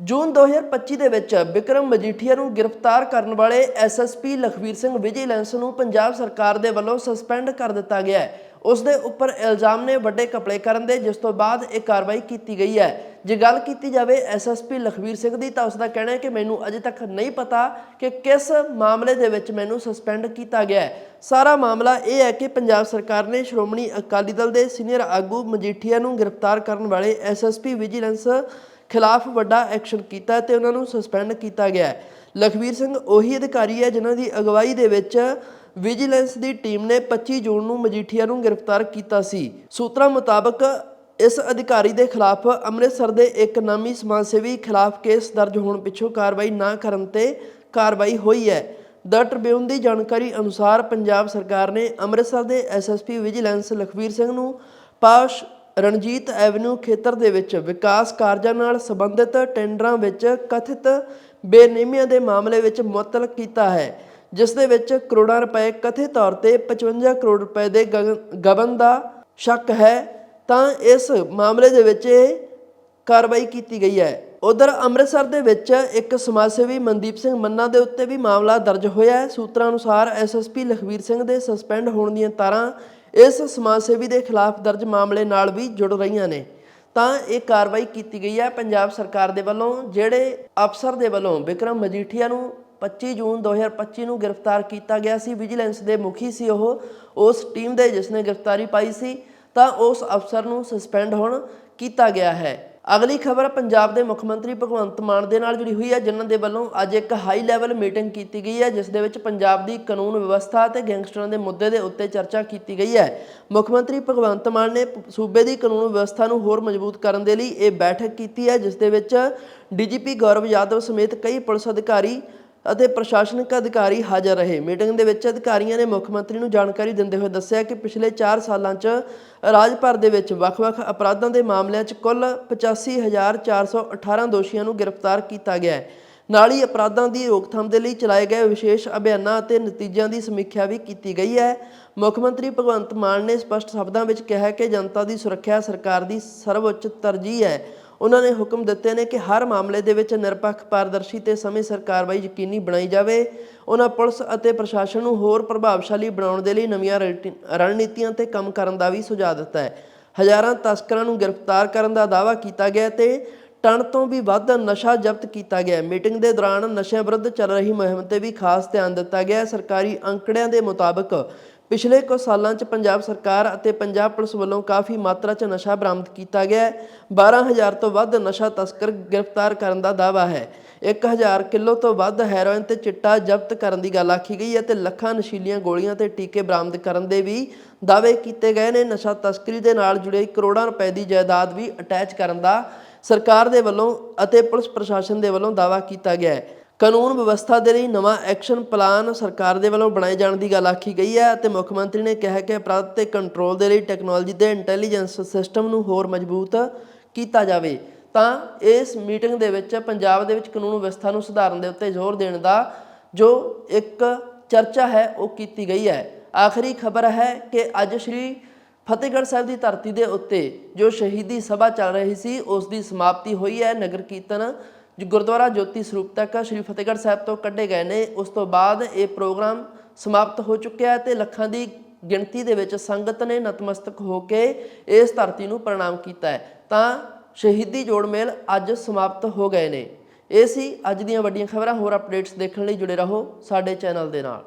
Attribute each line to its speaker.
Speaker 1: ਜੂਨ 2025 ਦੇ ਵਿੱਚ ਵਿਕਰਮ ਮਜੀਠੀਆ ਨੂੰ ਗ੍ਰਿਫਤਾਰ ਕਰਨ ਵਾਲੇ ਐਸਐਸਪੀ ਲਖਵੀਰ ਸਿੰਘ ਵਿਜੀਲੈਂਸ ਨੂੰ ਪੰਜਾਬ ਸਰਕਾਰ ਦੇ ਵੱਲੋਂ ਸਸਪੈਂਡ ਕਰ ਦਿੱਤਾ ਗਿਆ ਹੈ। ਉਸ ਦੇ ਉੱਪਰ ਇਲਜ਼ਾਮ ਨੇ ਵੱਡੇ ਕਪੜੇ ਕਰਨ ਦੇ, ਜਿਸ ਤੋਂ ਬਾਅਦ ਇਹ ਕਾਰਵਾਈ ਕੀਤੀ ਗਈ ਹੈ। ਜੇ ਗੱਲ ਕੀਤੀ ਜਾਵੇ ਐਸਐਸਪੀ ਲਖਵੀਰ ਸਿੰਘ ਦੀ, ਤਾਂ ਉਸ ਦਾ ਕਹਿਣਾ ਹੈ ਕਿ ਮੈਨੂੰ ਅਜੇ ਤੱਕ ਨਹੀਂ ਪਤਾ ਕਿ ਕਿਸ ਮਾਮਲੇ ਦੇ ਵਿੱਚ ਮੈਨੂੰ ਸਸਪੈਂਡ ਕੀਤਾ ਗਿਆ ਹੈ। ਸਾਰਾ ਮਾਮਲਾ ਇਹ ਹੈ ਕਿ ਪੰਜਾਬ ਸਰਕਾਰ ਨੇ ਸ਼੍ਰੋਮਣੀ ਅਕਾਲੀ ਦਲ ਦੇ ਸੀਨੀਅਰ ਆਗੂ ਮਜੀਠੀਆ ਨੂੰ ਗ੍ਰਿਫਤਾਰ ਕਰਨ ਵਾਲੇ ਐਸਐਸਪੀ ਵਿਜੀਲੈਂਸ ਖਿਲਾਫ ਵੱਡਾ ਐਕਸ਼ਨ ਕੀਤਾ ਤੇ ਉਹਨਾਂ ਨੂੰ ਸਸਪੈਂਡ ਕੀਤਾ ਗਿਆ। ਹੈ ਲਖਵੀਰ ਸਿੰਘ ਉਹੀ ਅਧਿਕਾਰੀ ਹੈ ਜਿਨ੍ਹਾਂ ਦੀ ਅਗਵਾਈ ਦੇ ਵਿੱਚ ਵਿਜੀਲੈਂਸ ਦੀ ਟੀਮ ਨੇ 25 ਜੂਨ ਨੂੰ ਮਜੀਠੀਆ ਨੂੰ ਗ੍ਰਿਫਤਾਰ ਕੀਤਾ ਸੀ। ਸੂਤਰਾਂ ਮੁਤਾਬਕ ਇਸ ਅਧਿਕਾਰੀ ਦੇ ਖਿਲਾਫ ਅੰਮ੍ਰਿਤਸਰ ਦੇ ਇੱਕ ਨਾਮੀ ਸਮਾਜ ਸੇਵੀ ਖਿਲਾਫ ਕੇਸ ਦਰਜ ਹੋਣ ਪਿੱਛੋਂ ਕਾਰਵਾਈ ਨਾ ਕਰਨ ਤੇ ਕਾਰਵਾਈ ਹੋਈ ਹੈ। ਦ ਟ੍ਰਿਬਿਊਨ ਦੀ ਜਾਣਕਾਰੀ ਅਨੁਸਾਰ ਪੰਜਾਬ ਸਰਕਾਰ ਨੇ ਅੰਮ੍ਰਿਤਸਰ ਦੇ ਐਸਐਸਪੀ ਵਿਜੀਲੈਂਸ ਲਖਵੀਰ ਸਿੰਘ ਨੂੰ ਪਾਸ਼ ਰਣਜੀਤ ਐਵਨਿਊ ਖੇਤਰ ਦੇ ਵਿੱਚ ਵਿਕਾਸ ਕਾਰਜਾਂ ਨਾਲ ਸੰਬੰਧਿਤ ਟੈਂਡਰਾਂ ਵਿੱਚ ਕਥਿਤ ਬੇਨਿਯਮੀਆਂ ਦੇ ਮਾਮਲੇ ਵਿੱਚ ਮੁਅੱਤਲ ਕੀਤਾ ਹੈ, ਜਿਸ ਦੇ ਵਿੱਚ ਕਰੋੜਾਂ ਰੁਪਏ ਕਥਿਤ ਤੌਰ ਤੇ 55 ਕਰੋੜ ਰੁਪਏ ਦੇ ਗਗਨ- ਗਬਨ ਦਾ ਸ਼ੱਕ ਹੈ, ਤਾਂ ਇਸ ਮਾਮਲੇ ਦੇ ਵਿੱਚ ਇਹ ਕਾਰਵਾਈ ਕੀਤੀ ਗਈ ਹੈ। ਉਧਰ ਅੰਮ੍ਰਿਤਸਰ ਦੇ ਵਿੱਚ ਇੱਕ ਸਮਾਜ ਸੇਵੀ ਮਨਦੀਪ ਸਿੰਘ ਮੰਨਾ ਦੇ ਉੱਤੇ ਵੀ ਮਾਮਲਾ ਦਰਜ ਹੋਇਆ ਹੈ। ਸੂਤਰਾਂ ਅਨੁਸਾਰ ਐਸਐਸਪੀ ਲਖਵੀਰ ਸਿੰਘ ਦੇ ਸਸਪੈਂਡ ਹੋਣ ਦੀਆਂ ਤਾਰਾਂ ਇਸ ਸਮਾਜ ਸੇਵੀ ਦੇ ਖਿਲਾਫ ਦਰਜ ਮਾਮਲੇ ਨਾਲ ਵੀ ਜੁੜ ਰਹੀਆਂ ਨੇ। ਤਾਂ ਇਹ ਕਾਰਵਾਈ ਕੀਤੀ ਗਈ ਹੈ ਪੰਜਾਬ ਸਰਕਾਰ ਦੇ ਵੱਲੋਂ, ਜਿਹੜੇ ਅਫਸਰ ਦੇ ਵੱਲੋਂ ਵਿਕਰਮ ਮਜੀਠੀਆ ਨੂੰ 25 ਜੂਨ 2025 ਨੂੰ ਗ੍ਰਿਫਤਾਰ ਕੀਤਾ ਗਿਆ ਸੀ, ਵਿਜੀਲੈਂਸ ਦੇ ਮੁਖੀ ਸੀ ਉਹ, ਉਸ ਟੀਮ ਦੇ ਜਿਸ ਨੇ ਗ੍ਰਿਫਤਾਰੀ ਪਾਈ ਸੀ, ਤਾਂ ਉਸ ਅਫਸਰ ਨੂੰ ਸਸਪੈਂਡ ਹੋਣ ਕੀਤਾ ਗਿਆ ਹੈ। ਅਗਲੀ ਖਬਰ, ਪੰਜਾਬ ਦੇ ਮੁੱਖ ਮੰਤਰੀ ਭਗਵੰਤ ਮਾਨ ਦੇ ਨਾਲ ਜੁੜੀ ਹੋਈ ਹੈ, ਜਿਨ੍ਹਾਂ ਦੇ ਵੱਲੋਂ ਅੱਜ ਇੱਕ ਹਾਈ ਲੈਵਲ ਮੀਟਿੰਗ ਕੀਤੀ ਗਈ ਹੈ, ਜਿਸ ਦੇ ਵਿੱਚ ਪੰਜਾਬ ਦੀ ਕਾਨੂੰਨ ਵਿਵਸਥਾ ਤੇ ਗੈਂਗਸਟਰਾਂ ਦੇ ਮੁੱਦੇ ਦੇ ਉੱਤੇ ਚਰਚਾ ਕੀਤੀ ਗਈ ਹੈ। ਮੁੱਖ ਮੰਤਰੀ ਭਗਵੰਤ ਮਾਨ ਨੇ ਸੂਬੇ ਦੀ ਕਾਨੂੰਨ ਵਿਵਸਥਾ ਨੂੰ ਹੋਰ ਮਜ਼ਬੂਤ ਕਰਨ ਦੇ ਲਈ ਇਹ ਬੈਠਕ ਕੀਤੀ ਹੈ, ਜਿਸ ਦੇ ਵਿੱਚ ਡੀਜੀਪੀ ਗੌਰਵ ਯਾਦਵ ਸਮੇਤ ਕਈ ਪੁਲਿਸ ਅਧਿਕਾਰੀ ਅਤੇ ਪ੍ਰਸ਼ਾਸਨਿਕ ਅਧਿਕਾਰੀ ਹਾਜ਼ਰ ਰਹੇ। ਮੀਟਿੰਗ ਦੇ ਵਿੱਚ ਅਧਿਕਾਰੀਆਂ ਨੇ ਮੁੱਖ ਮੰਤਰੀ ਨੂੰ ਜਾਣਕਾਰੀ ਦਿੰਦੇ ਹੋਏ ਦੱਸਿਆ ਕਿ ਪਿਛਲੇ 4 ਸਾਲਾਂ 'ਚ ਰਾਜ ਭਰ ਦੇ ਵਿੱਚ ਵੱਖ-ਵੱਖ ਅਪਰਾਧਾਂ ਦੇ ਮਾਮਲਿਆਂ 'ਚ ਕੁੱਲ 85418 ਦੋਸ਼ੀਆਂ ਨੂੰ ਗ੍ਰਿਫਤਾਰ ਕੀਤਾ ਗਿਆ ਹੈ। ਨਾਲ ਹੀ ਅਪਰਾਧਾਂ ਦੀ ਰੋਕਥਾਮ ਦੇ ਲਈ ਚਲਾਏ ਗਏ ਵਿਸ਼ੇਸ਼ ਅਭਿਆਨਾਂ ਅਤੇ ਨਤੀਜਿਆਂ ਦੀ ਸਮੀਖਿਆ ਵੀ ਕੀਤੀ ਗਈ ਹੈ। ਮੁੱਖ ਮੰਤਰੀ ਭਗਵੰਤ ਮਾਨ ਨੇ ਸਪਸ਼ਟ ਸ਼ਬਦਾਂ ਵਿੱਚ ਕਿਹਾ ਕਿ ਜਨਤਾ ਦੀ ਸੁਰੱਖਿਆ ਸਰਕਾਰ ਦੀ ਸਰਵਉੱਚ ਤਰਜੀਹ ਹੈ। ਉਹਨਾਂ ਨੇ ਹੁਕਮ ਦਿੱਤੇ ਨੇ ਕਿ ਹਰ ਮਾਮਲੇ ਦੇ ਵਿੱਚ ਨਿਰਪੱਖ, ਪਾਰਦਰਸ਼ੀ ਤੇ ਸਮੇਂ ਸਿਰ ਕਾਰਵਾਈ ਯਕੀਨੀ ਬਣਾਈ ਜਾਵੇ। ਉਹਨਾਂ ਪੁਲਿਸ ਅਤੇ ਪ੍ਰਸ਼ਾਸਨ ਨੂੰ ਹੋਰ ਪ੍ਰਭਾਵਸ਼ਾਲੀ ਬਣਾਉਣ ਦੇ ਲਈ ਨਵੀਆਂ ਰਣਨੀਤੀਆਂ ਤੇ ਕੰਮ ਕਰਨ ਦਾ ਵੀ ਸੁਝਾਅ ਦਿੱਤਾ ਹੈ। ਹਜ਼ਾਰਾਂ ਤਸਕਰਾਂ ਨੂੰ ਗ੍ਰਿਫਤਾਰ ਕਰਨ ਦਾ ਦਾਅਵਾ ਕੀਤਾ ਗਿਆ ਤੇ ਟਨ ਤੋਂ ਵੀ ਵੱਧ ਨਸ਼ਾ ਜ਼ਬਤ ਕੀਤਾ ਗਿਆ ਮੀਟਿੰਗ ਦੇ ਦੌਰਾਨ ਨਸ਼ਿਆਂ ਵਿਰੁੱਧ ਚੱਲ ਰਹੀ ਮੁਹਿੰਮ ਤੇ ਵੀ ਖਾਸ ਧਿਆਨ ਦਿੱਤਾ ਗਿਆ ਸਰਕਾਰੀ ਅੰਕੜਿਆਂ ਦੇ ਮੁਤਾਬਕ ਪਿਛਲੇ ਕੁਝ ਸਾਲਾਂ 'ਚ ਪੰਜਾਬ ਸਰਕਾਰ ਅਤੇ ਪੰਜਾਬ ਪੁਲਿਸ ਵੱਲੋਂ ਕਾਫੀ ਮਾਤਰਾ 'ਚ ਨਸ਼ਾ ਬਰਾਮਦ ਕੀਤਾ ਗਿਆ ਹੈ। 12000 ਤੋਂ ਵੱਧ ਨਸ਼ਾ ਤਸਕਰ ਗ੍ਰਿਫਤਾਰ ਕਰਨ ਦਾ ਦਾਅਵਾ ਹੈ। 1000 ਕਿਲੋ ਤੋਂ ਵੱਧ ਹੈਰੋਇਨ ਤੇ ਚਿੱਟਾ ਜ਼ਬਤ ਕਰਨ ਦੀ ਗੱਲ ਆਖੀ ਗਈ ਹੈ ਤੇ ਲੱਖਾਂ ਨਸ਼ੀਲੀਆਂ ਗੋਲੀਆਂ ਤੇ ਟੀਕੇ ਬਰਾਮਦ ਕਰਨ ਦੇ ਵੀ ਦਾਅਵੇ ਕੀਤੇ ਗਏ ਨੇ। ਨਸ਼ਾ ਤਸਕਰੀ ਦੇ ਨਾਲ ਜੁੜੇ ਕਰੋੜਾਂ ਰੁਪਏ ਦੀ ਜਾਇਦਾਦ ਵੀ ਅਟੈਚ ਕਰਨ ਦਾ ਸਰਕਾਰ ਦੇ ਵੱਲੋਂ ਅਤੇ ਪੁਲਿਸ ਪ੍ਰਸ਼ਾਸਨ ਦੇ ਵੱਲੋਂ ਦਾਅਵਾ ਕੀਤਾ ਗਿਆ ਹੈ। ਕਾਨੂੰਨ ਵਿਵਸਥਾ ਦੇ ਲਈ ਨਵਾਂ ਐਕਸ਼ਨ ਪਲਾਨ ਸਰਕਾਰ ਦੇ ਵੱਲੋਂ ਬਣਾਏ ਜਾਣ ਦੀ ਗੱਲ ਆਖੀ ਗਈ ਹੈ ਅਤੇ ਮੁੱਖ ਮੰਤਰੀ ਨੇ ਕਿਹਾ ਕਿ ਅਪਰਾਧ ਤੇ ਕੰਟਰੋਲ ਦੇ ਲਈ ਟੈਕਨੋਲੋਜੀ ਤੇ ਇੰਟੈਲੀਜੈਂਸ ਸਿਸਟਮ ਨੂੰ ਹੋਰ ਮਜ਼ਬੂਤ ਕੀਤਾ ਜਾਵੇ। ਤਾਂ ਇਸ ਮੀਟਿੰਗ ਦੇ ਵਿੱਚ ਪੰਜਾਬ ਦੇ ਵਿੱਚ ਕਾਨੂੰਨ ਵਿਵਸਥਾ ਨੂੰ ਸੁਧਾਰਨ ਦੇ ਉੱਤੇ ਜ਼ੋਰ ਦੇਣ ਦਾ ਜੋ ਇੱਕ ਚਰਚਾ ਹੈ ਉਹ ਕੀਤੀ ਗਈ ਹੈ। ਆਖਰੀ ਖਬਰ ਹੈ ਕਿ ਅੱਜ ਸ਼੍ਰੀ ਫਤਿਹਗੜ੍ਹ ਸਾਹਿਬ ਦੀ ਧਰਤੀ ਦੇ ਉੱਤੇ ਜੋ ਸ਼ਹੀਦੀ ਸਭਾ ਚੱਲ ਰਹੀ ਸੀ, ਉਸ ਦੀ ਸਮਾਪਤੀ ਹੋਈ ਹੈ। ਨਗਰ ਕੀਰਤਨ ਗੁਰਦੁਆਰਾ ਜੋਤੀ ਸਰੂਪ ਤੱਕ ਸ਼੍ਰੀ ਫਤਿਹਗੜ੍ਹ ਸਾਹਿਬ ਤੋਂ ਕੱਢੇ ਗਏ ਨੇ। ਉਸ ਤੋਂ ਬਾਅਦ ਇਹ ਪ੍ਰੋਗਰਾਮ ਸਮਾਪਤ ਹੋ ਚੁੱਕਿਆ ਹੈ ਤੇ ਲੱਖਾਂ ਦੀ ਗਿਣਤੀ ਦੇ ਵਿੱਚ ਸੰਗਤ ਨੇ ਨਤਮਸਤਕ ਹੋ ਕੇ ਇਸ ਧਰਤੀ ਨੂੰ ਪ੍ਰਣਾਮ ਕੀਤਾ ਹੈ। ਤਾਂ ਸ਼ਹੀਦੀ ਜੋੜ ਮੇਲ ਅੱਜ ਸਮਾਪਤ ਹੋ ਗਏ ਨੇ। ਇਹ ਸੀ ਅੱਜ ਦੀਆਂ ਵੱਡੀਆਂ ਖਬਰਾਂ। ਹੋਰ ਅਪਡੇਟਸ ਦੇਖਣ ਲਈ ਜੁੜੇ ਰਹੋ ਸਾਡੇ ਚੈਨਲ ਦੇ ਨਾਲ।